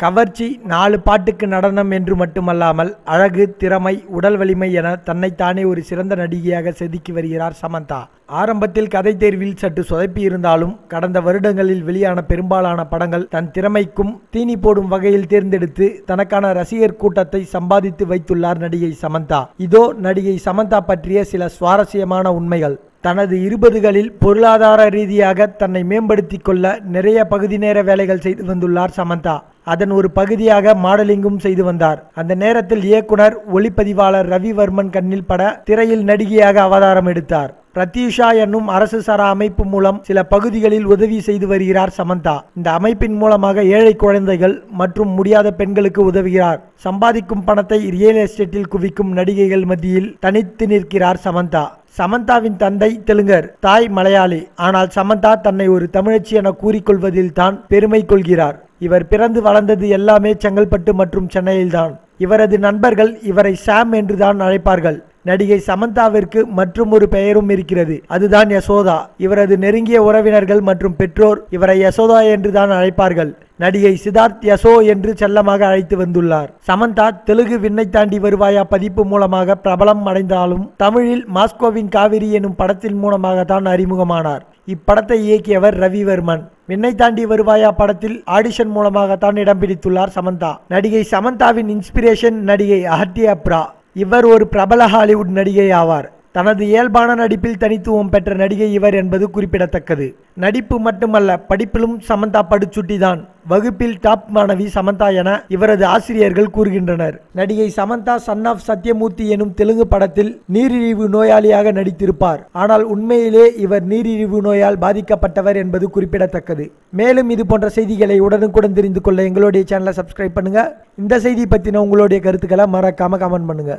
கவர்ச்சி நாலு பாட்டுக்கு நடனம் என்று மட்டுமல்லாமல் அழகு திறமை உடல் வலிமை என தன்னைத்தானே ஒரு சிறந்த நடிகையாக செதுக்கி வருகிறார் சமந்தா. ஆரம்பத்தில் கதை தேர்வில் சற்று சொதப்பி இருந்தாலும் கடந்த வருடங்களில் வெளியான பெரும்பாலான படங்கள் தன் திறமைக்கும் தீனி போடும் வகையில் தேர்ந்தெடுத்து தனக்கான ரசிகர் கூட்டத்தை சம்பாதித்து வைத்துள்ளார் நடிகை சமந்தா. இதோ நடிகை சமந்தா பற்றிய சில சுவாரஸ்யமான உண்மைகள். தனது இருபதுகளில் பொருளாதார ரீதியாக தன்னை மேம்படுத்திக் கொள்ள நிறைய பகுதி நேர வேலைகள் செய்து வந்துள்ளார் சமந்தா. அதன் ஒரு பகுதியாக மாடலிங்கும் செய்து வந்தார். அந்த நேரத்தில் இயக்குனர் ஒளிப்பதிவாளர் ரவிவர்மன் கண்ணில் பட திரையில் நடிகையாக அவதாரம் எடுத்தார். பிரத்யூஷா என்னும் அரசு சாரா அமைப்பு மூலம் சில பகுதிகளில் உதவி செய்து வருகிறார் சமந்தா. இந்த அமைப்பின் மூலமாக ஏழை குழந்தைகள் மற்றும் முடியாத பெண்களுக்கு உதவுகிறார். சம்பாதிக்கும் பணத்தை ரியல் எஸ்டேட்டில் குவிக்கும் நடிகைகள் மத்தியில் தனித்து நிற்கிறார் சமந்தா. சமந்தாவின் தந்தை தெலுங்கர் தாய் மலையாளி. ஆனால் சமந்தா தன்னை ஒரு தமிழச்சி என கூறிக்கொள்வதில் தான் பெருமை கொள்கிறார். இவர் பிறந்து வளர்ந்தது எல்லாமே செங்கல்பட்டு மற்றும் சென்னையில்தான். இவரது நண்பர்கள் இவரை சாம் என்றுதான் அழைப்பார்கள். நடிகை சமந்தாவிற்கு மற்றும் ஒரு பெயரும் இருக்கிறது. அதுதான் யசோதா. இவரது நெருங்கிய உறவினர்கள் மற்றும் பெற்றோர் இவரை யசோதா என்று தான் அழைப்பார்கள். நடிகை சித்தார்த் யசோ என்று செல்லமாக அழைத்து வந்துள்ளார். சமந்தா தெலுங்கு விண்ணை தாண்டி வருவாயா பதிப்பு மூலமாக பிரபலம் அடைந்தாலும் தமிழில் மாஸ்கோவின் காவிரி எனும் படத்தின் மூலமாக தான் அறிமுகமானார். இப்படத்தை இயக்கியவர் ரவிவர்மன். விண்ணை தாண்டி வருவாயா படத்தில் ஆடிஷன் மூலமாகத்தான் இடம் பிடித்துள்ளார் சமந்தா. நடிகை சமந்தாவின் இன்ஸ்பிரேஷன் நடிகை அஹட்டி அப்ரா இவர் ஒரு பிரபல ஹாலிவுட் நடிகை ஆவார் தனது இயல்பான நடிப்பில் தனித்துவம் பெற்ற நடிகை இவர் என்பது குறிப்பிடத்தக்கது. நடிப்பு மட்டுமல்ல படிப்பிலும் சமந்தா படுச்சுட்டிதான். வகுப்பில் டாப் மாணவி சமந்தா என இவரது ஆசிரியர்கள் கூறுகின்றனர். நடிகை சமந்தா சன் ஆஃப் சத்யமூர்த்தி எனும் தெலுங்கு படத்தில் நீரிழிவு நோயாளியாக நடித்திருப்பார். ஆனால் உண்மையிலே இவர் நீரிழிவு நோயால் பாதிக்கப்பட்டவர் என்பது குறிப்பிடத்தக்கது. மேலும் இது போன்ற செய்திகளை உடனுக்குடன் தெரிந்து கொள்ள எங்களுடைய சேனலை சப்ஸ்கிரைப் பண்ணுங்க. இந்த செய்தி பற்றின உங்களுடைய கருத்துக்களை மறக்காம கமெண்ட் பண்ணுங்க.